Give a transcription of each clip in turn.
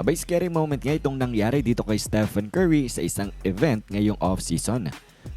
Abay, scary moment nga itong nangyari dito kay Stephen Curry sa isang event ngayong off-season.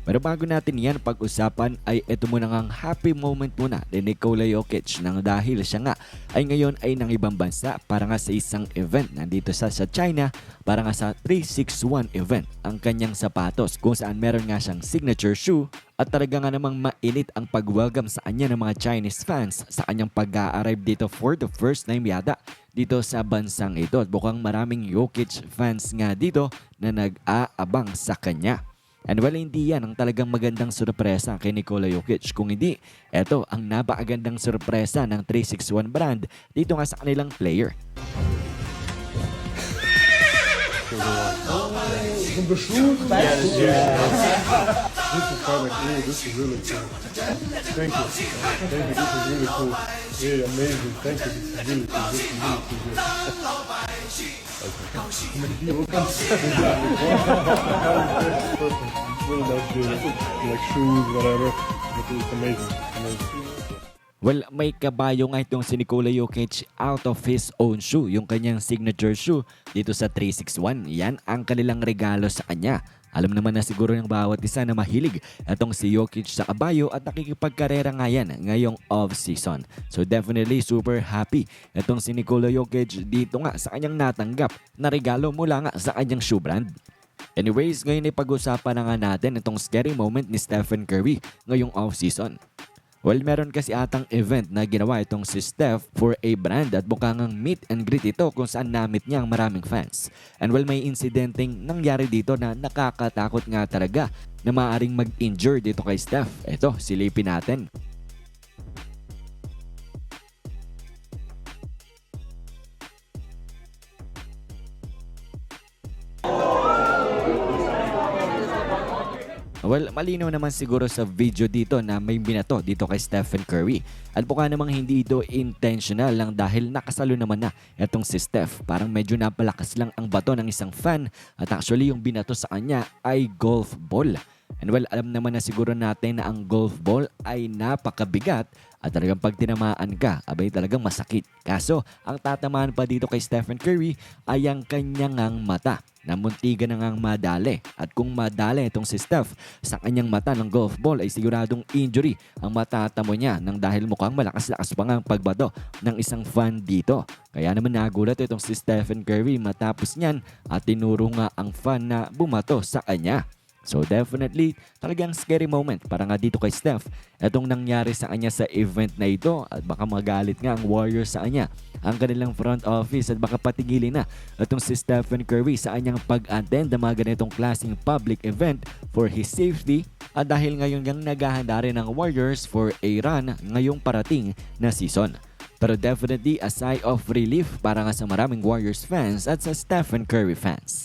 Pero bago natin yan pag-usapan ay ito muna ngang happy moment muna ni Nikola Jokic nang dahil siya nga ay ngayon ay nang ibang bansa para nga sa isang event nandito sa, sa China para nga sa 361 event ang kanyang sapatos kung saan meron nga siyang signature shoe at talaga nga namang mainit ang pag-welcome sa kanya ng mga Chinese fans sa kanyang pag-arrive dito for the first time yata dito sa bansang ito at bukang maraming Jokic fans nga dito na nag-aabang sa kanya. And well, hindi yan ang talagang magandang sorpresa kay Nikola Jokic. Kung hindi, eto ang napakagandang sorpresa ng 361 brand dito nga sa kanilang player. From This is kind of cool. This is really cool. Thank you. Thank you. This is really cool. Yeah, amazing. Thank you. This is really cool. This is really cool. Really. Well, may kabayo nga itong si Nikola Jokic out of his own shoe, yung kanyang signature shoe dito sa 361. Yan ang kanilang regalo sa kanya. Alam naman na siguro ng bawat isa na mahilig itong si Jokic sa kabayo at nakikipagkarera nga yan ngayong off-season. So definitely super happy itong si Nikola Jokic dito nga sa kanyang natanggap na regalo mula nga sa kanyang shoe brand. Anyways, ngayon ay pag-usapan na nga natin itong scary moment ni Stephen Curry ngayong off-season. Well, meron kasi atang event na ginawa itong si Steph for a brand at mukhang ang meet and greet ito kung saan namit niya ang maraming fans. And well, may incidenteng nangyari dito na nakakatakot nga talaga na maaaring mag-injure dito kay Steph. Ito, silipin natin. Well, malinaw naman siguro sa video dito na may binato dito kay Stephen Curry. At baka namang hindi ito intentional lang dahil nakasalo naman na itong si Steph. Parang medyo napalakas lang ang bato ng isang fan at actually yung binato sa kanya ay golf ball. And well, alam naman na siguro natin na ang golf ball ay napakabigat at talagang pag tinamaan ka, abay talagang masakit. Kaso, ang tatamaan pa dito kay Stephen Curry ay ang kanyang ang mata na muntigan na ngang madali. At kung madali itong si Steph sa kanyang mata ng golf ball ay siguradong injury ang matatamo niya nang dahil mukhang malakas-lakas pa nga ang pagbato ng isang fan dito. Kaya naman nagulat itong si Stephen Curry matapos niyan at tinuro nga ang fan na bumato sa kanya. So definitely, talagang scary moment para nga dito kay Steph. Itong nangyari sa kanya sa event na ito at baka magalit nga ang Warriors sa kanya. Ang kanilang front office at baka patigilin na itong si Stephen Curry sa kanyang pag-attend ng mga ganitong klaseng public event for his safety at dahil ngayon yung naghahanda rin ng Warriors for a run ngayong parating na season. Pero definitely a sigh of relief para nga sa maraming Warriors fans at sa Stephen Curry fans.